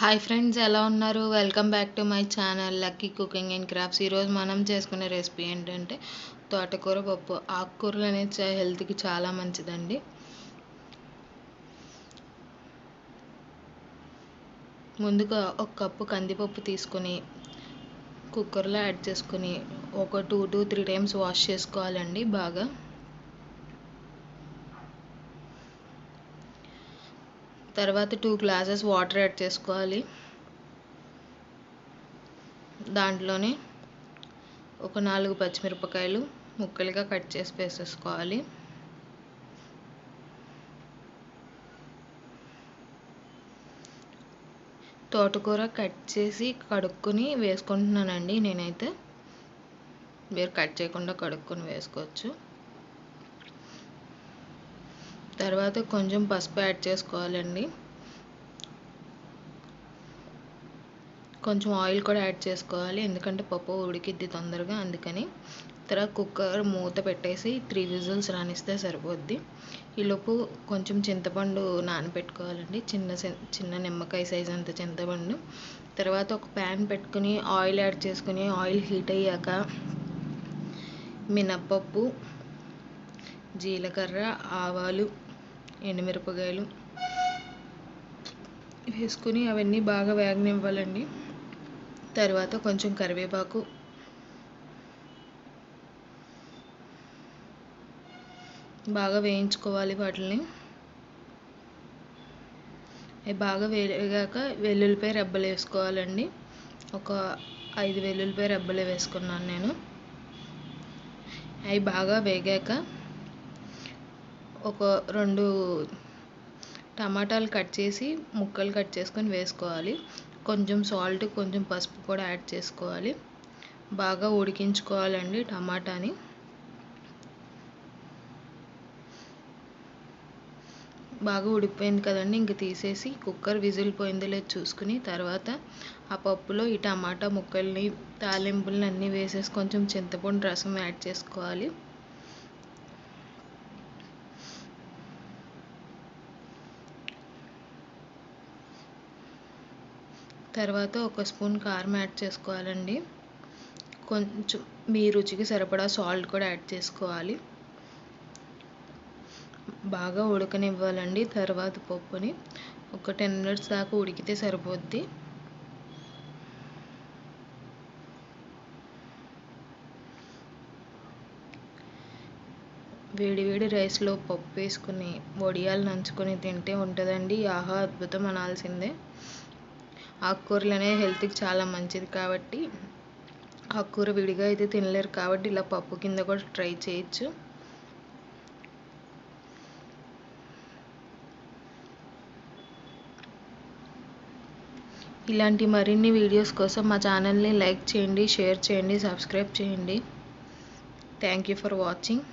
Hi friends ఎలా ఉన్నారు? Welcome back to my channel lucky cooking and crafts ఈరోజు మనం చేసుకునే రెసిపీ ఏంటంటే తోటకూర పప్పు. ఆకుకూరలు అనేది హెల్త్కి చాలా మంచిదండి. ముందుగా ఒక కప్పు కందిపప్పు తీసుకొని కుక్కర్లో యాడ్ చేసుకొని ఒక two to three times wash చేసుకోవాలండి బాగా. తర్వాత టూ గ్లాసెస్ వాటర్ యాడ్ చేసుకోవాలి. దాంట్లోనే ఒక నాలుగు పచ్చిమిరపకాయలు ముక్కలుగా కట్ చేసి వేసేసుకోవాలి. తోటకూర కట్ చేసి కడుక్కొని వేసుకుంటున్నానండి నేనైతే. మీరు కట్ చేయకుండా కడుక్కొని వేసుకోవచ్చు. తర్వాత కొంచెం పసుపు యాడ్ చేసుకోవాలండి. కొంచెం ఆయిల్ కూడా యాడ్ చేసుకోవాలి. ఎందుకంటే పప్పు ఉడికిద్ది తొందరగా అందుకని. తర్వాత కుక్కర్ మూత పెట్టేసి త్రీ విజిల్స్ రానిస్తే సరిపోద్ది. ఈలోపు కొంచెం చింతపండు నానబెట్టుకోవాలండి. చిన్న చిన్న నిమ్మకాయ సైజ్ అంత చింతపండు. తర్వాత ఒక ప్యాన్ పెట్టుకుని ఆయిల్ యాడ్ చేసుకుని ఆయిల్ హీట్ అయ్యాక మినప్పప్పు జీలకర్ర ఆవాలు ఎండుమిరపకాయలు వేసుకుని అవన్నీ బాగా వేగనివ్వాలండి. తర్వాత కొంచెం కరివేపాకు. బాగా వేయించుకోవాలి వాటిని అవి బాగా వేగాక వెల్లుల్లిపాయ రెబ్బలు వేసుకోవాలండి. ఒక ఐదు వెల్లుల్లిపాయ రెబ్బలు వేసుకున్నాను నేను. అవి బాగా వేగాక ఒక రెండు టమాటాలు కట్ చేసి ముక్కలు కట్ చేసుకొని వేసుకోవాలి. కొంచెం సాల్ట్ కొంచెం పసుపు కూడా యాడ్ చేసుకోవాలి. బాగా ఉడికించుకోవాలండి టమాటాని. బాగా ఉడికిపోయింది కదండి ఇంక తీసేసి కుక్కర్ విజిల్ పోయిందో లేదో చూసుకుని తర్వాత ఆ పప్పులో ఈ టమాటా ముక్కల్ని తాలింపుల్ని అన్నీ వేసేసి కొంచెం చింతపండు రసం యాడ్ చేసుకోవాలి. తర్వాత ఒక స్పూన్ కారం యాడ్ చేసుకోవాలండి. కొంచెం మీ రుచికి సరిపడా సాల్ట్ కూడా యాడ్ చేసుకోవాలి. బాగా ఉడకనివ్వాలండి తర్వాత పప్పుని. ఒక టెన్ మినిట్స్ దాకా ఉడికితే సరిపోద్ది. వేడివేడి రైస్లో పప్పు వేసుకుని వడియాలు నంచుకొని తింటే ఉంటుందండి. ఆహా అద్భుతం అనాల్సిందే. ఆకుకూరలు అనేవి హెల్త్కి చాలా మంచిది కాబట్టి ఆకుకూర విడిగా అయితే తినలేరు కాబట్టి ఇలా పప్పు కింద కూడా ట్రై చేయొచ్చు. ఇలాంటి మరిన్ని వీడియోస్ కోసం మా ఛానల్ని లైక్ చేయండి షేర్ చేయండి సబ్స్క్రైబ్ చేయండి. Thank you for watching.